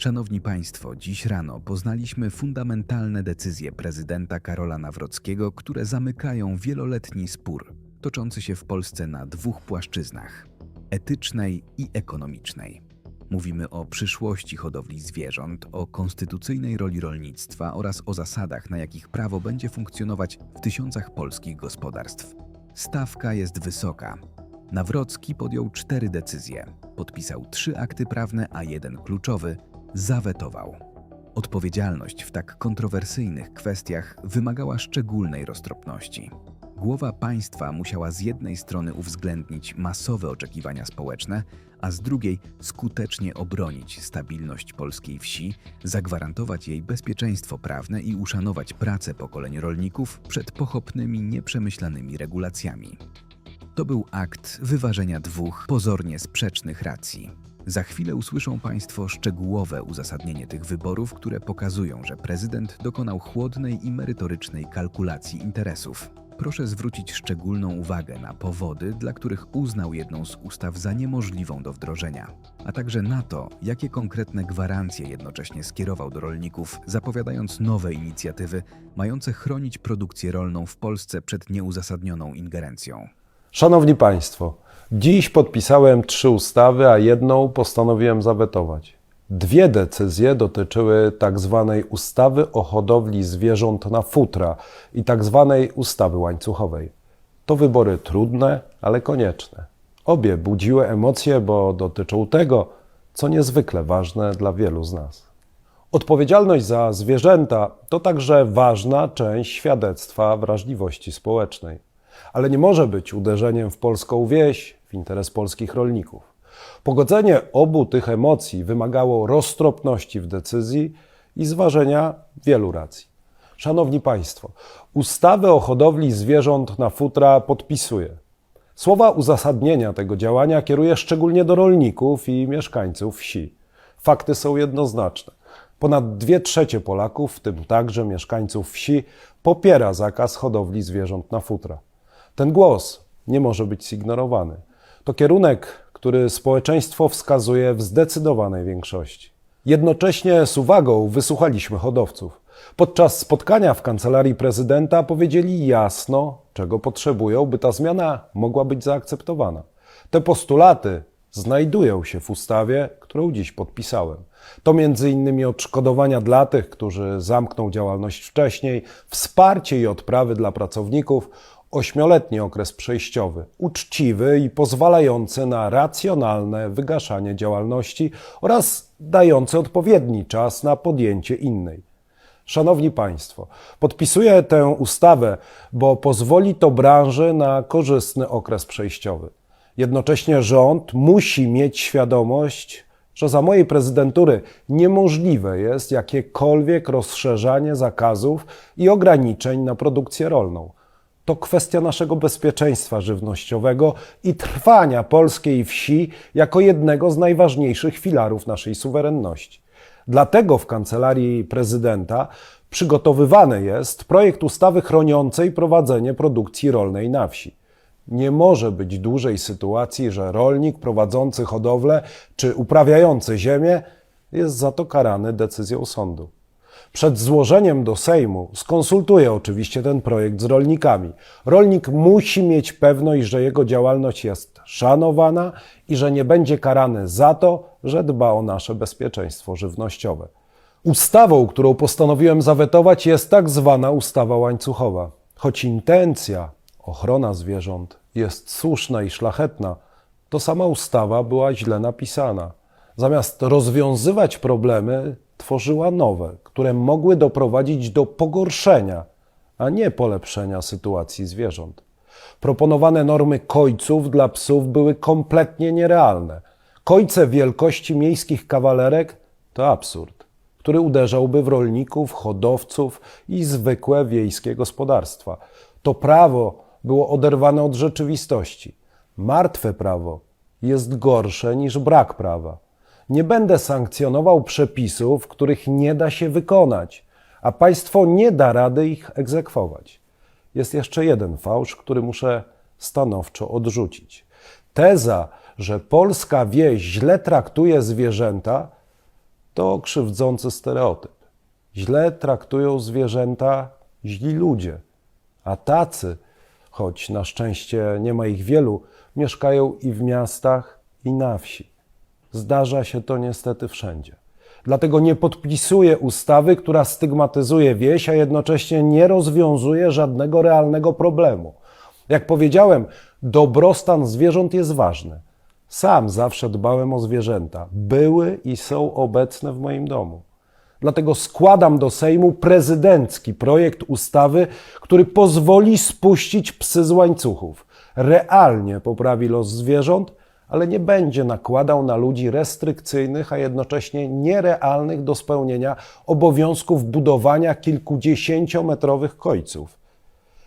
Szanowni Państwo, dziś rano poznaliśmy fundamentalne decyzje prezydenta Karola Nawrockiego, które zamykają wieloletni spór toczący się w Polsce na dwóch płaszczyznach etycznej i ekonomicznej. Mówimy o przyszłości hodowli zwierząt, o konstytucyjnej roli rolnictwa oraz o zasadach, na jakich prawo będzie funkcjonować w tysiącach polskich gospodarstw. Stawka jest wysoka. Nawrocki podjął cztery decyzje, podpisał trzy akty prawne, a jeden kluczowy zawetował. Odpowiedzialność w tak kontrowersyjnych kwestiach wymagała szczególnej roztropności. Głowa państwa musiała z jednej strony uwzględnić masowe oczekiwania społeczne, a z drugiej skutecznie obronić stabilność polskiej wsi, zagwarantować jej bezpieczeństwo prawne i uszanować pracę pokoleń rolników przed pochopnymi, nieprzemyślanymi regulacjami. To był akt wyważenia dwóch pozornie sprzecznych racji. Za chwilę usłyszą Państwo szczegółowe uzasadnienie tych wyborów, które pokazują, że prezydent dokonał chłodnej i merytorycznej kalkulacji interesów. Proszę zwrócić szczególną uwagę na powody, dla których uznał jedną z ustaw za niemożliwą do wdrożenia, a także na to, jakie konkretne gwarancje jednocześnie skierował do rolników, zapowiadając nowe inicjatywy mające chronić produkcję rolną w Polsce przed nieuzasadnioną ingerencją. Szanowni Państwo, dziś podpisałem trzy ustawy, a jedną postanowiłem zawetować. Dwie decyzje dotyczyły tak zwanej ustawy o hodowli zwierząt na futra i tak zwanej ustawy łańcuchowej. To wybory trudne, ale konieczne. Obie budziły emocje, bo dotyczą tego, co niezwykle ważne dla wielu z nas. Odpowiedzialność za zwierzęta to także ważna część świadectwa wrażliwości społecznej, ale nie może być uderzeniem w polską wieś, w interes polskich rolników. Pogodzenie obu tych emocji wymagało roztropności w decyzji i zważenia wielu racji. Szanowni Państwo, ustawę o hodowli zwierząt na futra podpisuję. Słowa uzasadnienia tego działania kieruję szczególnie do rolników i mieszkańców wsi. Fakty są jednoznaczne. Ponad dwie trzecie Polaków, w tym także mieszkańców wsi, popiera zakaz hodowli zwierząt na futra. Ten głos nie może być zignorowany. To kierunek, który społeczeństwo wskazuje w zdecydowanej większości. Jednocześnie z uwagą wysłuchaliśmy hodowców. Podczas spotkania w kancelarii prezydenta powiedzieli jasno, czego potrzebują, by ta zmiana mogła być zaakceptowana. Te postulaty znajdują się w ustawie, którą dziś podpisałem. To m.in. odszkodowania dla tych, którzy zamkną działalność wcześniej, wsparcie i odprawy dla pracowników ośmioletni okres przejściowy, uczciwy i pozwalający na racjonalne wygaszanie działalności oraz dający odpowiedni czas na podjęcie innej. Szanowni Państwo, podpisuję tę ustawę, bo pozwoli to branży na korzystny okres przejściowy. Jednocześnie rząd musi mieć świadomość, że za mojej prezydentury niemożliwe jest jakiekolwiek rozszerzanie zakazów i ograniczeń na produkcję rolną to kwestia naszego bezpieczeństwa żywnościowego i trwania polskiej wsi jako jednego z najważniejszych filarów naszej suwerenności. Dlatego w kancelarii prezydenta przygotowywany jest projekt ustawy chroniącej prowadzenie produkcji rolnej na wsi. Nie może być dłużej sytuacji, że rolnik prowadzący hodowlę czy uprawiający ziemię jest za to karany decyzją sądu. Przed złożeniem do Sejmu skonsultuję oczywiście ten projekt z rolnikami. Rolnik musi mieć pewność, że jego działalność jest szanowana i że nie będzie karany za to, że dba o nasze bezpieczeństwo żywnościowe. Ustawą, którą postanowiłem zawetować, jest tak zwana ustawa łańcuchowa. Choć intencja, ochrona zwierząt jest słuszna i szlachetna, to sama ustawa była źle napisana. Zamiast rozwiązywać problemy, tworzyła nowe, które mogły doprowadzić do pogorszenia, a nie polepszenia sytuacji zwierząt. Proponowane normy kojców dla psów były kompletnie nierealne. Kojce wielkości miejskich kawalerek to absurd, który uderzałby w rolników, hodowców i zwykłe wiejskie gospodarstwa. To prawo było oderwane od rzeczywistości. Martwe prawo jest gorsze niż brak prawa. Nie będę sankcjonował przepisów, których nie da się wykonać, a państwo nie da rady ich egzekwować. Jest jeszcze jeden fałsz, który muszę stanowczo odrzucić. Teza, że polska wieś źle traktuje zwierzęta, To krzywdzący stereotyp. Źle traktują zwierzęta źli ludzie, a tacy, choć na szczęście nie ma ich wielu, mieszkają i w miastach, i na wsi. Zdarza się to niestety wszędzie. Dlatego nie podpisuję ustawy, która stygmatyzuje wieś, a jednocześnie nie rozwiązuje żadnego realnego problemu. Jak powiedziałem, dobrostan zwierząt jest ważny. Sam zawsze dbałem o zwierzęta. Były i są obecne w moim domu. Dlatego składam do Sejmu prezydencki projekt ustawy, który pozwoli spuścić psy z łańcuchów. Realnie poprawi los zwierząt, ale nie będzie nakładał na ludzi restrykcyjnych, a jednocześnie nierealnych do spełnienia obowiązków budowania kilkudziesięciometrowych kojców.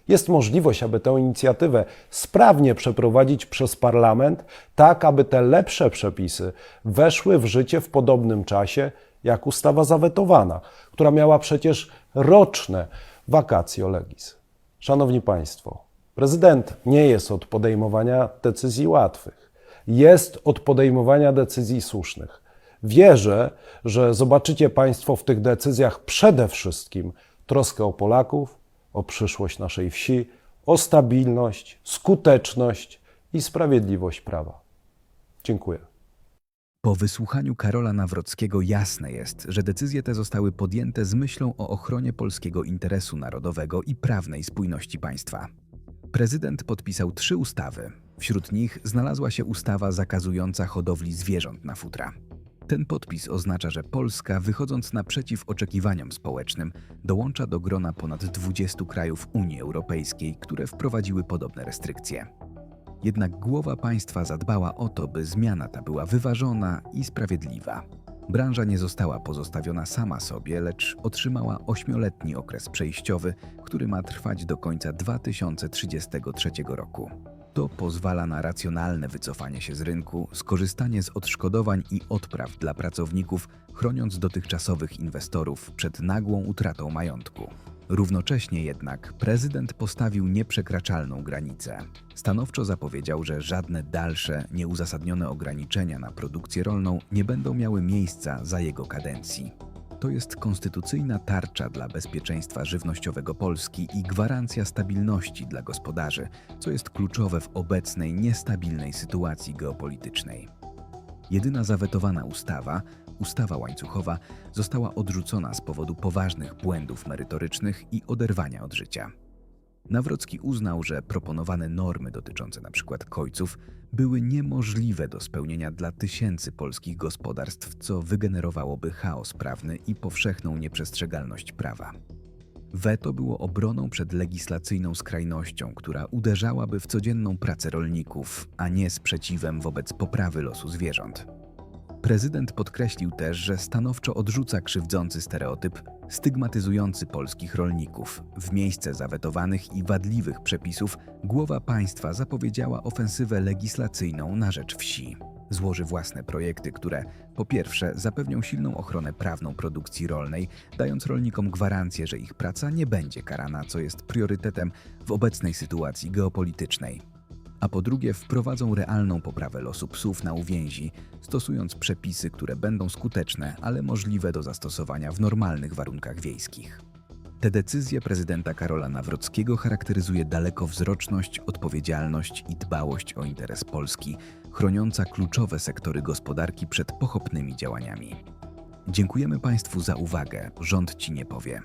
Jest możliwość, aby tę inicjatywę sprawnie przeprowadzić przez parlament, tak aby te lepsze przepisy weszły w życie w podobnym czasie jak ustawa zawetowana, która miała przecież roczne vacatio legis. Szanowni Państwo, prezydent nie jest od podejmowania decyzji łatwych, jest od podejmowania decyzji słusznych. Wierzę, że zobaczycie Państwo w tych decyzjach przede wszystkim troskę o Polaków, o przyszłość naszej wsi, o stabilność, skuteczność i sprawiedliwość prawa. Dziękuję. Po wysłuchaniu Karola Nawrockiego jasne jest, że decyzje te zostały podjęte z myślą o ochronie polskiego interesu narodowego i prawnej spójności państwa. Prezydent podpisał trzy ustawy. Wśród nich znalazła się ustawa zakazująca hodowli zwierząt na futra. Ten podpis oznacza, że Polska, wychodząc naprzeciw oczekiwaniom społecznym, dołącza do grona ponad 20 krajów Unii Europejskiej, które wprowadziły podobne restrykcje. Jednak głowa państwa zadbała o to, by zmiana ta była wyważona i sprawiedliwa. Branża nie została pozostawiona sama sobie, lecz otrzymała ośmioletni okres przejściowy, który ma trwać do końca 2033 roku. To pozwala na racjonalne wycofanie się z rynku, skorzystanie z odszkodowań i odpraw dla pracowników, chroniąc dotychczasowych inwestorów przed nagłą utratą majątku. Równocześnie jednak prezydent postawił nieprzekraczalną granicę. Stanowczo zapowiedział, że żadne dalsze, nieuzasadnione ograniczenia na produkcję rolną nie będą miały miejsca za jego kadencji. To jest konstytucyjna tarcza dla bezpieczeństwa żywnościowego Polski i gwarancja stabilności dla gospodarzy, co jest kluczowe w obecnej niestabilnej sytuacji geopolitycznej. Jedyna zawetowana ustawa, ustawa łańcuchowa, została odrzucona z powodu poważnych błędów merytorycznych i oderwania od życia. Nawrocki uznał, że proponowane normy dotyczące np. kojców były niemożliwe do spełnienia dla tysięcy polskich gospodarstw, co wygenerowałoby chaos prawny i powszechną nieprzestrzegalność prawa. Weto było obroną przed legislacyjną skrajnością, która uderzałaby w codzienną pracę rolników, a nie sprzeciwem wobec poprawy losu zwierząt. Prezydent podkreślił też, że stanowczo odrzuca krzywdzący stereotyp stygmatyzujący polskich rolników. W miejsce zawetowanych i wadliwych przepisów głowa państwa zapowiedziała ofensywę legislacyjną na rzecz wsi. Złoży własne projekty, które po pierwsze zapewnią silną ochronę prawną produkcji rolnej, dając rolnikom gwarancję, że ich praca nie będzie karana, co jest priorytetem w obecnej sytuacji geopolitycznej a po drugie wprowadzą realną poprawę losu psów na uwięzi, stosując przepisy, które będą skuteczne, ale możliwe do zastosowania w normalnych warunkach wiejskich. Te decyzje prezydenta Karola Nawrockiego charakteryzuje dalekowzroczność, odpowiedzialność i dbałość o interes Polski, chroniąca kluczowe sektory gospodarki przed pochopnymi działaniami. Dziękujemy Państwu za uwagę. Rząd Ci nie powie.